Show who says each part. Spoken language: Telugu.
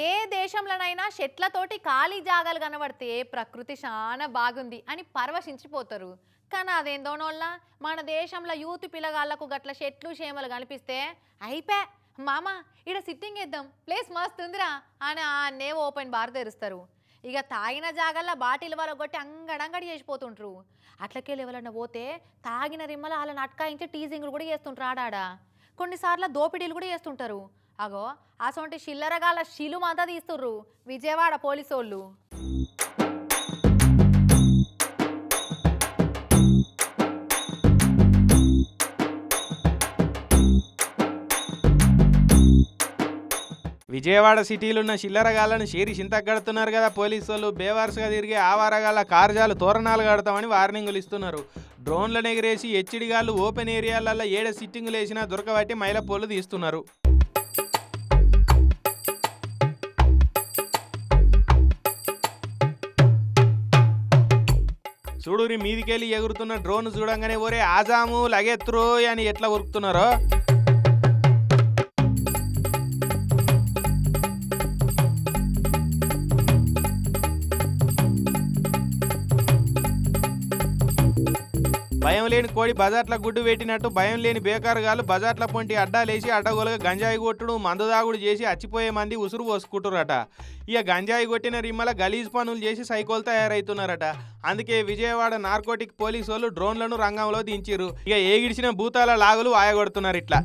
Speaker 1: ఏ దేశంలోనైనా చెట్లతోటి ఖాళీ జాగాలు కనబడితే ప్రకృతి చాలా బాగుంది అని పరవశించిపోతారు. కానీ అదేందోనోళ్ళ మన దేశంలో యూత్ పిల్లగాళ్ళకు గట్ల చెట్లు చేమలు కనిపిస్తే అయిపే. మామ ఈడ సిట్టింగ్ వేద్దాం ప్లేస్ మస్తు ఉందిరా అని అన్నే ఓపెన్ బార్ తెరుస్తారు. ఇక తాగిన జాగాల్లో బాటిల్ వాళ్ళ కొట్టి అంగడంగడి చేసిపోతుంటారు అట్లకెళ్ళి ఎవరన్నా పోతే తాగిన రిమ్మల వాళ్ళని అట్కాయించి టీజింగ్లు కూడా చేస్తుంటారు ఆడాడ. కొన్నిసార్లు దోపిడీలు కూడా చేస్తుంటారు. అగో అసొంటి చిల్లరగాల శిలు తీస్తుర్రు విజయవాడ పోలీసోళ్ళు.
Speaker 2: విజయవాడ సిటీలున్న ఉన్న షేరి చింతగడుతున్నారు కదా పోలీసు వాళ్ళు బేవారసుగా తిరిగి ఆవారగాళ్ళ కార్జాలు తోరణాలు కడతామని వార్నింగులు ఇస్తున్నారు. డ్రోన్లను ఎగిరేసి హెచ్డిగాళ్ళు ఓపెన్ ఏరియాలలో ఏడ సిట్టింగులు వేసినా దొరకబట్టి మైల పోలు తీస్తున్నారు. చూడు మీదికెళ్ళి ఎగురుతున్న డ్రోన్ చూడంగానే ఒరే ఆజాము లగెత్రు అని ఎట్లా ఉరుకుతున్నారో? భయం లేని కోడి బజార్ల గుడ్డు పెట్టినట్టు భయం లేని బేకారుగాలు బజార్ల పొంటి అడ్డాలేసి అడ్డగోలుగా గంజాయి కొట్టుడు మందుదాగుడు చేసి అచ్చిపోయే మంది ఉసురు పోసుకుంటురట ఇక గంజాయి కొట్టిన రిమ్మల గలీజ్ పనులు చేసి సైకోలు తయారవుతున్నారట అందుకే విజయవాడ నార్కోటిక్ పోలీసు వాళ్ళు డ్రోన్లను రంగంలో దించారు ఇక ఏగిడిచిన భూతాల లాగులు వాయగొడుతున్నారు ఇట్లా.